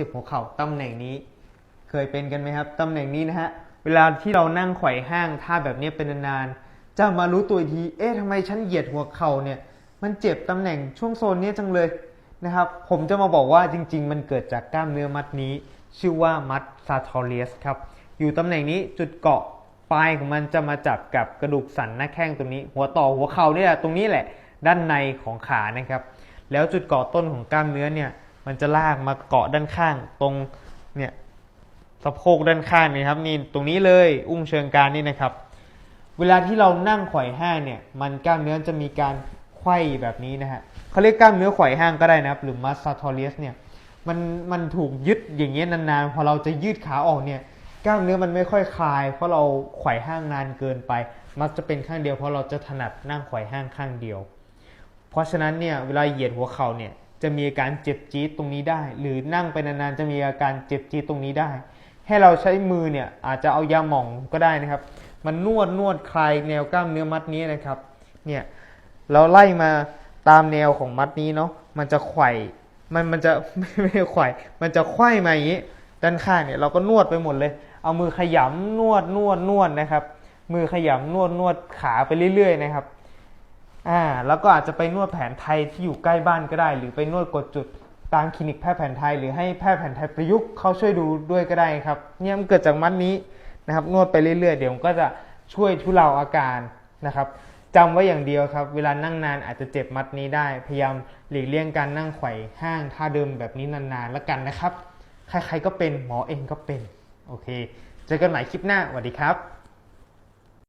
จ็บหัวเข่าตำแหน่งนี้ เคยเป็นกันไหมครับตำแหน่งนี้นะฮะเวลาที่เรานั่งไขว่ห้างท่าแบบนี้เป็นนานๆจะมารู้ตัวอีกทีเอ๊ะทำไมฉันเหยียดหัวเข่าเนี่ยมันเจ็บตำแหน่งช่วงโซนนี้จังเลยนะครับ ผมจะมาบอกว่าจริง ๆ มันเกิดจากกล้ามเนื้อมัดนี้ ชื่อว่ามัดซาทอเลียสครับ อยู่ตำแหน่งนี้จุดเกาะปลายของมันจะมาจับกับกระดูกสันหน้าแข้งตรงนี้ หัวต่อหัวเข่าเนี่ยแหละตรงนี้แหละ ด้านในของขานะครับ แล้วจุดเกาะต้นของกล้ามเนื้อเนี่ย มันจะลากมาเกาะด้านข้างตรงเนี่ยสะโพกด้านข้างนี่ครับนี่ตรงนี้เลยอุ้งเชิงกรานนี่นะครับ เวลาที่เรานั่งไขว่ห้างเนี่ยมันกล้ามเนื้อจะมีการไขว้แบบนี้นะฮะเขาเรียกกล้ามเนื้อไขว่ห้างก็ได้นะครับ หรือมัสซาทอเลียสเนี่ยมันมันถูกยึดอย่างเงี้ยนานๆ พอเราจะยืดขาออกเนี่ยกล้ามเนื้อมันไม่ค่อยคลาย เพราะเราไขว่ห้างนานเกินไป มักจะเป็นข้างเดียวเพราะเราจะถนัดนั่งไขว่ห้างข้างเดียว เพราะฉะนั้นเนี่ยเวลาเหยียดหัวเข่าเนี่ย จะมีอาการเจ็บจี๊ดตรงนี้ได้ หรือนั่งไปนานๆจะมีอาการเจ็บจี๊ดตรงนี้ได้ ให้เราใช้มือเนี่ยอาจจะเอายาหม่องก็ได้นะครับ มันนวดนวดคลายแนวกล้ามเนื้อมัดนี้นะครับเนี่ยเราไล่มาตามแนวของมัดนี้เนาะมันจะไขว่มันมันจะไม่ใช่ไขว่มันจะไขว้มาอย่างนี้ด้านข้างเนี่ยเราก็นวดไปหมดเลย เอามือขยำนวดนวดนวดนะครับ มือขยำนวดนวดขาไปเรื่อยๆนะครับ อ่าแล้วก็อาจจะไปนวดแผนไทยที่อยู่ใกล้บ้านก็ได้ หรือไปนวดกดจุดตามคลินิกแพทย์แผนไทย หรือให้แพทย์แผนไทยประยุกต์เขาช่วยดูด้วยก็ได้ครับ เนี่ยมันเกิดจากมัดนี้นะครับ นวดไปเรื่อยๆ เดี๋ยวมันก็จะช่วยทุเลาอาการนะครับจำไว้อย่างเดียวครับ เวลานั่งนานอาจจะเจ็บมัดนี้ได้ พยายามหลีกเลี่ยงการนั่งไขว่ห้างท่าเดิมแบบนี้นานๆแล้วกันนะครับ ใครๆก็เป็นหมอเองก็เป็น โอเค เจอกันใหม่คลิปหน้าสวัสดีครับ